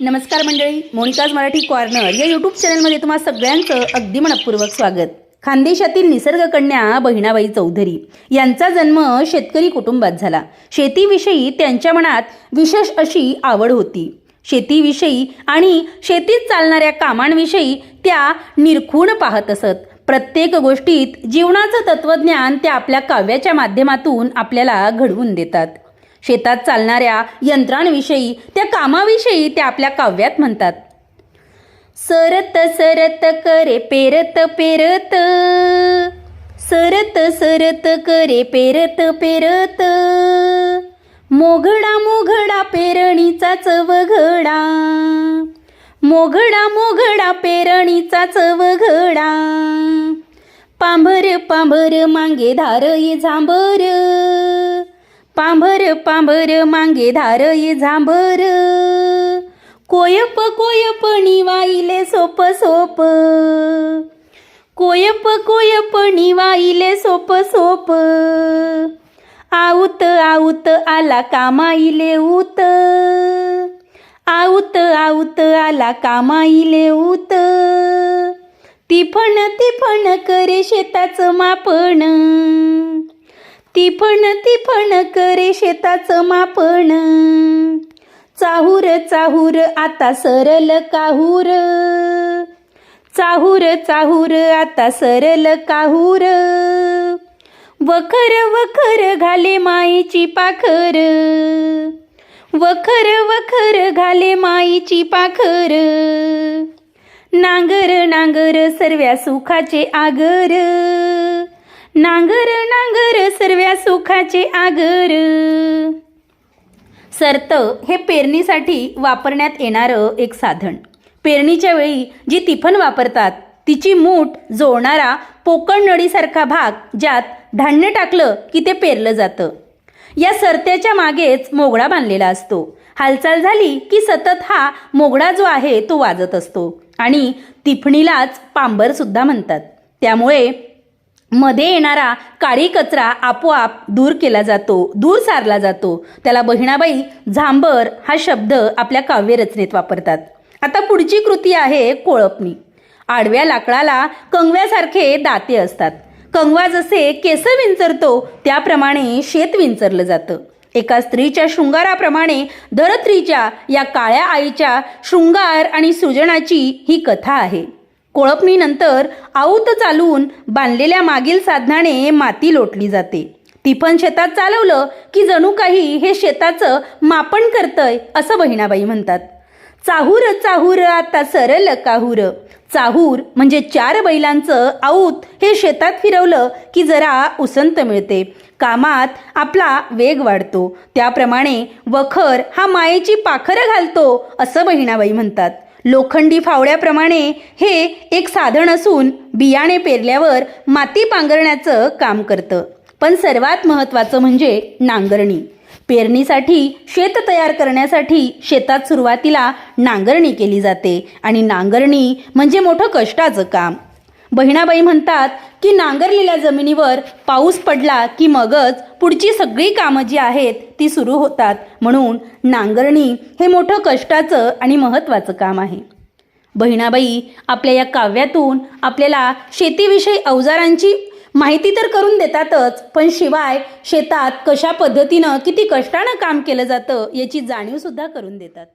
नमस्कार मंडळी मोनिकाज मराठी कॉर्नर या यूट्यूब चॅनलमध्ये तुम्हा सगळ्यांचं अगदी मनपूर्वक स्वागत. खानदेशातील निसर्गकन्या बहिणाबाई चौधरी यांचा जन्म शेतकरी कुटुंबात झाला. शेतीविषयी त्यांच्या मनात विशेष अशी आवड होती. शेतीविषयी आणि शेतीत चालणाऱ्या कामांविषयी त्या निरखून पाहत असत. प्रत्येक गोष्टीत जीवनाचं तत्वज्ञान त्या आपल्या काव्याच्या माध्यमातून आपल्याला घडवून देतात. शेतात चालणाऱ्या यंत्रांविषयी त्या कामाविषयी त्या आपल्या काव्यात म्हणतात. सरत सरत करे पेरत पेरत. सरत सरत करे पेरत पेरत. मोघडा मोघडा पेरणीचा चवघडा. मोघडा मोघडा पेरणीचा चवघडा. पांभर पांभर मांगे धार ये झांबर. पांभर पांभर मांगे धार ये झांबर कोयप कोयप निवाईले सोप सोप. कोयप कोयप निवाईले सोप सोप. आऊत आऊत आला कामाईले ऊत. आऊत आऊत आला कामाईले ऊत. तिफण तिफण करे शेताचं मापण. तिफण तिफण करे शेताचं मापण. चाहूर चाहूर आता सरल काहूर. चाहूर चाहूर आता सरल काहूर. वखर वखर घाले माईची पाखर. वखर वखर घाले माईची पाखर. नांगर नांगर सर्व्या सुखाचे आगर. नांगर नांगर सर्व्या सुखाचे आगर. सर्त हे पेरणीसाठी वापरण्यात येणारं एक साधन. पेरणीच्या वेळी जी तिफन वापरतात तिची मूठ जोडणारा पोकळ नळीसारखा भाग ज्यात धान्य टाकलं की ते पेरलं जातं. या सरत्याच्या मागेच मोगडा बांधलेला असतो. हालचाल झाली की सतत हा मोगडा जो आहे तो वाजत असतो आणि तिफणीलाच पांबर सुद्धा म्हणतात. त्यामुळे मध्ये येणारा काळी कचरा आपोआप दूर केला जातो दूर सारला जातो. त्याला बहिणाबाई झांबर हा शब्द आपल्या काव्यरचनेत वापरतात. आता पुढची कृती आहे कोळपणी. आडव्या लाकडाला कंगव्यासारखे दाते असतात. कंगवा जसे केस विंचरतो त्याप्रमाणे शेत विंचरलं जातं. एका स्त्रीच्या शृंगाराप्रमाणे धरत्रीच्या या काळ्या आईच्या शृंगार आणि सृजनाची ही कथा आहे. कोळपणीनंतर आऊत चालून बांधलेल्या मागील साधनाने माती लोटली जाते. तिफन शेतात चालवलं की जणू काही हे शेताचं मापण करतंय असं बहिणाबाई म्हणतात. चाहूर चाहूर आता सरल काहूर. चाहूर म्हणजे चार बैलांचं आऊत हे शेतात फिरवलं की जरा उसंत मिळते. कामात आपला वेग वाढतो. त्याप्रमाणे वखर हा मायेची पाखरं घालतो असं बहिणाबाई म्हणतात. लोखंडी फावड्याप्रमाणे हे एक साधन असून बियाणे पेरल्यावर माती पांघरण्याचं काम करतं. पण सर्वात महत्त्वाचं म्हणजे नांगरणी. पेरणीसाठी शेत तयार करण्यासाठी शेतात सुरुवातीला नांगरणी केली जाते. आणि नांगरणी म्हणजे मोठं कष्टाचं काम. बहिणाबाई म्हणतात की नांगरलेल्या जमिनीवर पाऊस पडला की मगच पुढची सगळी कामं जी आहेत ती सुरू होतात. म्हणून नांगरणी हे मोठं कष्टाचं आणि महत्त्वाचं काम आहे. बहिणाबाई आपल्या या काव्यातून आपल्याला शेतीविषयी अवजारांची माहिती तर करून देतातच पण शिवाय शेतात कशा पद्धतीनं किती कष्टानं काम केलं जातं याची जाणीवसुद्धा करून देतात.